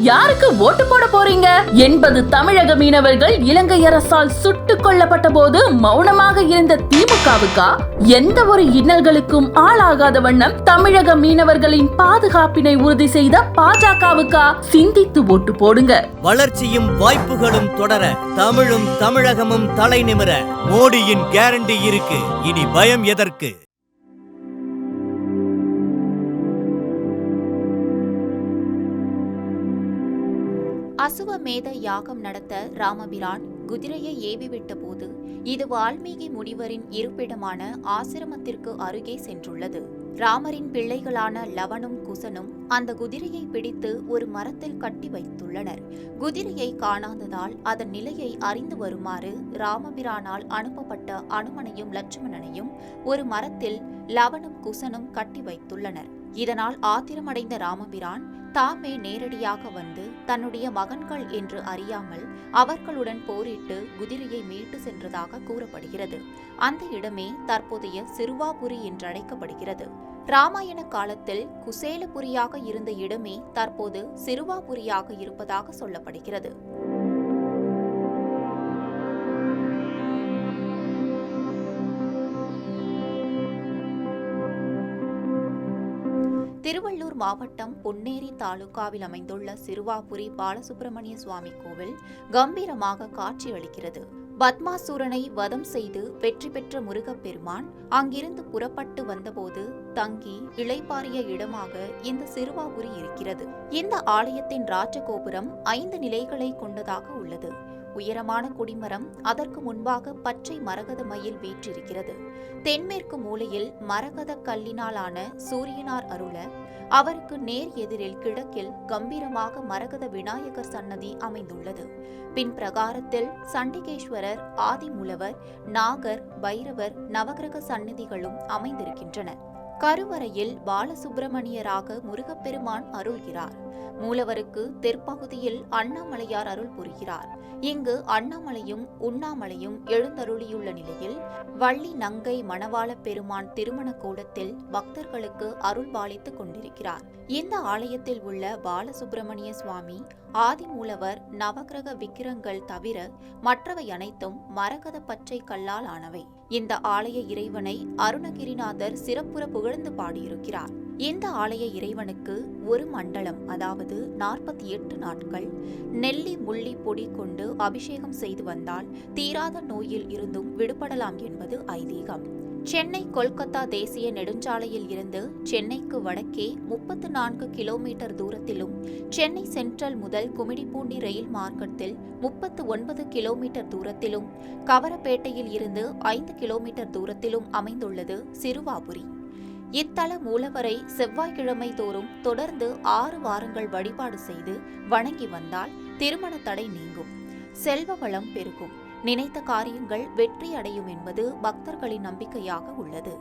யாருக்கு ஓட்டு போட போறீங்க? என்பது தமிழக மீனவர்கள் இலங்கை அரசால் சுட்டுக் கொல்லப்பட்ட போது மௌனமாக இருந்த திமுகவுக்கா? எந்த ஒரு இன்னல்களுக்கும் ஆளாகாத வண்ணம் தமிழக மீனவர்களின் பாதுகாப்பினை உறுதி செய்த பாஜகவுக்கா? சிந்தித்து ஓட்டு போடுங்க. வளர்ச்சியும் வாய்ப்புகளும் தொடர தமிழும் தமிழகமும் தலை நிமிர மோடியின் கேரண்டி இருக்கு. இனி பயம் எதற்கு? அசுவமேத யாகம் நடத்த ராமபிரான் குதிரையை ஏவிவிட்ட போது இது வால்மீகி முனிவரின் இருப்பிடமான ஆசிரமத்திற்கு அருகே சென்றுள்ளது. ராமரின் பிள்ளைகளான லவனும் குசனும் அந்த குதிரையை பிடித்து ஒரு மரத்தில் கட்டி வைத்துள்ளனர். குதிரையை காணாததால் அதன் நிலையை அறிந்து வருமாறு ராமபிரானால் அனுப்பப்பட்ட அனுமனையும் லட்சுமணனையும் ஒரு மரத்தில் லவனும் குசனும் கட்டி வைத்துள்ளனர். இதனால் ஆத்திரமடைந்த ராமபிரான் தாமே நேரடியாக வந்து தன்னுடைய மகன்கள் என்று அறியாமல் அவர்களுடன் போரிட்டு குதிரையை மீட்டு சென்றதாக கூறப்படுகிறது. அந்த இடமே தற்போதைய சிறுவாபுரி என்றழைக்கப்படுகிறது ராமாயண காலத்தில் குசேலபுரியாக இருந்த இடமே தற்போது சிறுவாபுரியாக இருப்பதாக சொல்லப்படுகிறது. திருவள்ளூர் மாவட்டம் பொன்னேரி தாலுகாவில் அமைந்துள்ள சிறுவாபுரி பாலசுப்பிரமணிய சுவாமி கோவில் கம்பீரமாக காட்சியளிக்கிறது. பத்மாசூரனை வதம் செய்து வெற்றி பெற்ற முருகப்பெருமான் அங்கிருந்து புறப்பட்டு வந்தபோது தங்கி இளைப்பாறிய இடமாக இந்த சிறுவாபுரி இருக்கிறது. இந்த ஆலயத்தின் ராஜகோபுரம் ஐந்து நிலைகளை கொண்டதாக உள்ளது. உயரமான குடிமரம் அதற்கு முன்பாக பச்சை மரகத மயில் வீற்றிருக்கிறது. தென்மேற்கு மூலையில் மரகத கல்லினாலான சூரியனார் அருள அவருக்கு நேர் எதிரில் கிழக்கில் கம்பீரமாக மரகத விநாயகர் சன்னதி அமைந்துள்ளது. பின் பிரகாரத்தில் சண்டிகேஸ்வரர் ஆதிமூலவர் நாகர் பைரவர் நவகிரக சந்நிதிகளும் அமைந்திருக்கின்றன. கருவறையில் பாலசுப்பிரமணியராக முருகப்பெருமான் அருள்கிறார். மூலவருக்கு தெற்பகுதியில் அண்ணாமலையார் அருள் புரிகிறார். இங்கு அண்ணாமலையும் உண்ணாமலையும் எழுந்தருளியுள்ள நிலையில் வள்ளி நங்கை மணவாள பெருமான் திருமண கூடத்தில் பக்தர்களுக்கு அருள் பாலித்துக் கொண்டிருக்கிறார். இந்த ஆலயத்தில் உள்ள பாலசுப்பிரமணிய சுவாமி ஆதிமூலவர் நவகிரக விக்கிரங்கள் தவிர மற்றவை அனைத்தும் மரகத பச்சை கல்லால் ஆனவை. இந்த ஆலய இறைவனை அருணகிரிநாதர் சிறப்புற புகழ்ந்து பாடியிருக்கிறார். இந்த ஆலய இறைவனுக்கு ஒரு மண்டலம் அதாவது நாற்பத்தி எட்டு நாட்கள் நெல்லி முள்ளி பொடி கொண்டு அபிஷேகம் செய்து வந்தால் தீராத நோயில் இருந்தும் விடுபடலாம் என்பது ஐதீகம். சென்னை கொல்கத்தா தேசிய நெடுஞ்சாலையில் இருந்து சென்னைக்கு வடக்கே முப்பத்து நான்கு கிலோமீட்டர் தூரத்திலும் சென்னை சென்ட்ரல் முதல் குமிடிப்பூண்டி ரயில் மார்க்கத்தில் முப்பத்து ஒன்பது கிலோமீட்டர் தூரத்திலும் கவரப்பேட்டையில் இருந்து ஐந்து கிலோமீட்டர் தூரத்திலும் அமைந்துள்ளது சிறுவாபுரி. இத்தல மூலவரை செவ்வாய்க்கிழமை தோறும் தொடர்ந்து ஆறு வாரங்கள் வழிபாடு செய்து வணங்கி வந்தால் திருமண தடை நீங்கும். செல்வ வளம் பெருகும். நினைத்த காரியங்கள் வெற்றி அடையும் என்பது பக்தர்களின் நம்பிக்கையாக உள்ளது.